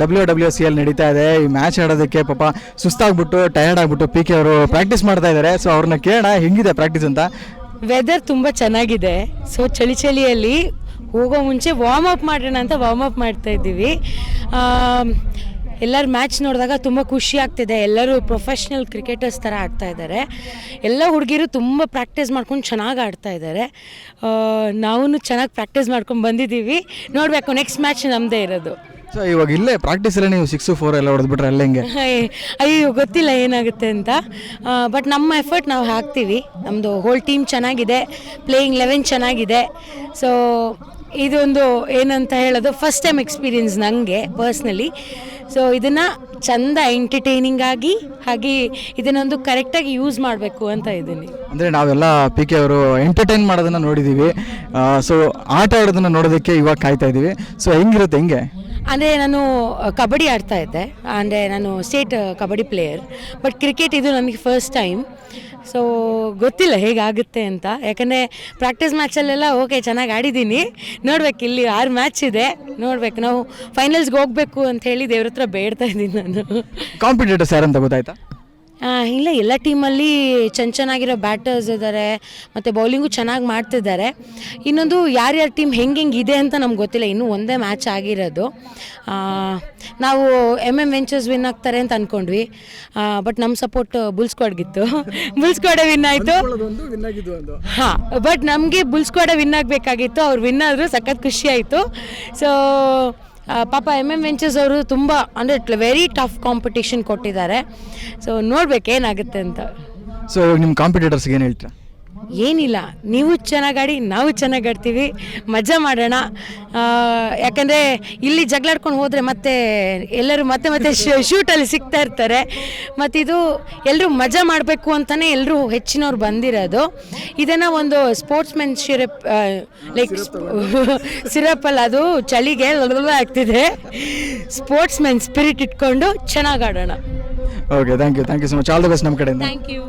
W W C L ನಡೀತಾ ಇದೆ. ಈ ಮ್ಯಾಚ್ ಆಡೋದಕ್ಕೆ ಪಾಪ ಸುಸ್ತಾಗ್ಬಿಟ್ಟು ಟಯರ್ಡ್ ಆಗ್ಬಿಟ್ಟು ಪಿ ಕೆ ಅವರು ಪ್ರಾಕ್ಟೀಸ್ ಮಾಡ್ತಾ ಇದ್ದಾರೆ ಸೊ ಅವ್ರನ್ನ ಕೇಳೋಣ, ಹೆಂಗಿದೆ ಪ್ರಾಕ್ಟೀಸ್ ಅಂತ? ವೆದರ್ ತುಂಬ ಚೆನ್ನಾಗಿದೆ. ಸೊ ಚಳಿ ಚಳಿಯಲ್ಲಿ ಹೋಗೋ ಮುಂಚೆ ವಾರ್ಮ್ ಅಪ್ ಮಾಡೋಣ ಅಂತ ವಾರ್ಮ್ ಅಪ್ ಮಾಡ್ತಾ ಇದ್ದೀವಿ. ಎಲ್ಲರ ಮ್ಯಾಚ್ ನೋಡಿದಾಗ ತುಂಬ ಖುಷಿ ಆಗ್ತಿದೆ. ಎಲ್ಲರೂ ಪ್ರೊಫೆಷ್ನಲ್ ಕ್ರಿಕೆಟರ್ಸ್ ಥರ ಆಡ್ತಾ ಇದ್ದಾರೆ ಎಲ್ಲ ಹುಡುಗಿರು ತುಂಬ ಪ್ರಾಕ್ಟೀಸ್ ಮಾಡ್ಕೊಂಡು ಚೆನ್ನಾಗಿ ಆಡ್ತಾ ಇದ್ದಾರೆ ನಾವು ಚೆನ್ನಾಗಿ ಪ್ರಾಕ್ಟೀಸ್ ಮಾಡ್ಕೊಂಡು ಬಂದಿದ್ದೀವಿ. ನೋಡಬೇಕು ನೆಕ್ಸ್ಟ್ ಮ್ಯಾಚ್ ನಮ್ಮದೇ ಇರೋದು. ಸೊ ಇವಾಗ ಇಲ್ಲೇ ಪ್ರಾಕ್ಟೀಸಲ್ಲೇ ನೀವು ಸಿಕ್ಸ್ ಫೋರ್ ಎಲ್ಲ ಹೊಡೆದ್ಬಿಟ್ರೆ ಅಲ್ಲೇ ಹೆಂಗೆ? ಅಯ್ಯೋ ಗೊತ್ತಿಲ್ಲ ಏನಾಗುತ್ತೆ ಅಂತ. ಬಟ್ ನಮ್ಮ ಎಫರ್ಟ್ ನಾವು ಹಾಕ್ತೀವಿ. ನಮ್ಮದು ಹೋಲ್ ಟೀಮ್ ಚೆನ್ನಾಗಿದೆ ಪ್ಲೇಯಿಂಗ್ ಲೆವೆನ್ ಚೆನ್ನಾಗಿದೆ. ಸೊ ಇದೊಂದು ಏನಂತ ಹೇಳೋದು ಫಸ್ಟ್ ಟೈಮ್ ಎಕ್ಸ್ಪೀರಿಯನ್ಸ್ ನನಗೆ ಪರ್ಸ್ನಲಿ ಸೊ ಇದನ್ನು ಚಂದ ಎಂಟರ್ಟೈನಿಂಗ್ ಆಗಿ ಹಾಗೆ ಇದನ್ನೊಂದು ಕರೆಕ್ಟಾಗಿ ಯೂಸ್ ಮಾಡಬೇಕು ಅಂತ ಇದ್ದೀನಿ. ಅಂದರೆ ನಾವೆಲ್ಲ ಪಿ ಕೆ ಅವರು ಎಂಟರ್ಟೈನ್ ಮಾಡೋದನ್ನು ನೋಡಿದ್ದೀವಿ ಸೊ ಆಟ ಆಡೋದನ್ನು ನೋಡೋದಕ್ಕೆ ಇವಾಗ ಕಾಯ್ತಾ ಇದ್ದೀವಿ ಸೊ ಹೆಂಗಿರುತ್ತೆ ಹೆಂಗೆ? ಅಂದರೆ ನಾನು ಕಬಡ್ಡಿ ಆಡ್ತಾ ಇದ್ದೆ. ಅಂದರೆ ನಾನು state kabaddi player. But cricket ಇದು ನನಗೆ ಫಸ್ಟ್ ಟೈಮ್ ಸೊ ಗೊತ್ತಿಲ್ಲ ಹೇಗಾಗುತ್ತೆ ಅಂತ. ಯಾಕಂದರೆ ಪ್ರಾಕ್ಟೀಸ್ ಮ್ಯಾಚಲ್ಲೆಲ್ಲ ಓಕೆ ಚೆನ್ನಾಗಿ ಆಡಿದ್ದೀನಿ. ನೋಡ್ಬೇಕು ಇಲ್ಲಿ ಆರು ಮ್ಯಾಚ್ ಇದೆ. ನೋಡ್ಬೇಕು ನಾವು ಫೈನಲ್ಸ್ಗೆ ಹೋಗಬೇಕು ಅಂತ ಹೇಳಿ ದೇವ್ರ ಹತ್ರ ಬೇಡ್ತಾ ಇದ್ದೀನಿ ನಾನು. ಕಾಂಪಿಟೇಟರ್ಸ್ ಅಂತ ಗೊತ್ತಾಯ್ತಾ? ಇಲ್ಲ ಎಲ್ಲ ಟೀಮಲ್ಲಿ ಚೆನ್ನ ಚೆನ್ನಾಗಿರೋ ಬ್ಯಾಟರ್ಸ್ ಇದ್ದಾರೆ ಮತ್ತು ಬೌಲಿಂಗು ಚೆನ್ನಾಗಿ ಮಾಡ್ತಿದ್ದಾರೆ. ಇನ್ನೊಂದು ಯಾರ್ಯಾರ ಟೀಮ್ ಹೆಂಗೆ ಹೆಂಗೆ ಇದೆ ಅಂತ ನಮ್ಗೆ ಗೊತ್ತಿಲ್ಲ ಇನ್ನೂ ಒಂದೇ ಮ್ಯಾಚ್ ಆಗಿರೋದು. ನಾವು ಎಂ ಎಂ ವೆಂಚರ್ಸ್ ವಿನ್ ಆಗ್ತಾರೆ ಅಂತ ಅಂದ್ಕೊಂಡ್ವಿ ಬಟ್ ನಮ್ಮ ಸಪೋರ್ಟ್ ಬುಲ್ಸ್ಕ್ವಾಡ್ಗಿತ್ತು ಬುಲ್ಸ್ಕ್ವಾಡೆ ವಿನ್ ಆಯಿತು. ಹಾಂ ಬಟ್ ನಮಗೆ ಬುಲ್ಸ್ಕ್ವಾಡೆ ವಿನ್ ಆಗಬೇಕಾಗಿತ್ತು. ಅವ್ರು ವಿನ್ ಆದರೂ ಸಖತ್ ಖುಷಿ ಆಯಿತು. ಸೊ ಪಾಪ ಎಂ ಎಂ ವೆಂಚರ್ಸ್ ಅವರು ತುಂಬ, ಅಂದರೆ ವೆರಿ ಟಫ್ ಕಾಂಪಿಟೇಷನ್ ಕೊಟ್ಟಿದ್ದಾರೆ. ಸೊ ನೋಡ್ಬೇಕು ಏನಾಗುತ್ತೆ ಅಂತ. ಸೊ ನಿಮ್ಮ ಕಾಂಪಿಟೇಟರ್ಸ್ಗೆ ಏನು ಹೇಳ್ತೀರಾ? ಏನಿಲ್ಲ ನೀವು ಚೆನ್ನಾಗಿ ಆಡಿ ನಾವು ಚೆನ್ನಾಗಿ ಆಡ್ತೀವಿ ಮಜಾ ಮಾಡೋಣ. ಆ, ಯಾಕಂದರೆ ಇಲ್ಲಿ ಜಗಳಾಡ್ಕೊಂಡು ಹೋದರೆ ಮತ್ತೆ ಎಲ್ಲರೂ ಮತ್ತೆ ಮತ್ತೆ ಶೂಟಲ್ಲಿ ಸಿಗ್ತಾ ಇರ್ತಾರೆ. ಮತ್ತು ಇದು ಎಲ್ಲರೂ ಮಜಾ ಮಾಡಬೇಕು ಅಂತಲೇ ಎಲ್ಲರೂ ಹೆಚ್ಚಿನವ್ರು ಬಂದಿರೋದು. ಇದನ್ನು ಒಂದು ಸ್ಪೋರ್ಟ್ಸ್ ಮೆನ್ ಶಿರಪ್ ಲೈಕ್ ಸಿರಪಲ್ಲಿ ಅದು ಚಳಿಗೆ ಆಗ್ತಿದೆ. ಸ್ಪೋರ್ಟ್ಸ್ ಮೆನ್ ಸ್ಪಿರಿಟ್ ಇಟ್ಕೊಂಡು ಚೆನ್ನಾಗಿ ಆಡೋಣ okay thank you thank you so much all the best ನಮ್ಮ ಕಡೆಯಿಂದ. Thank you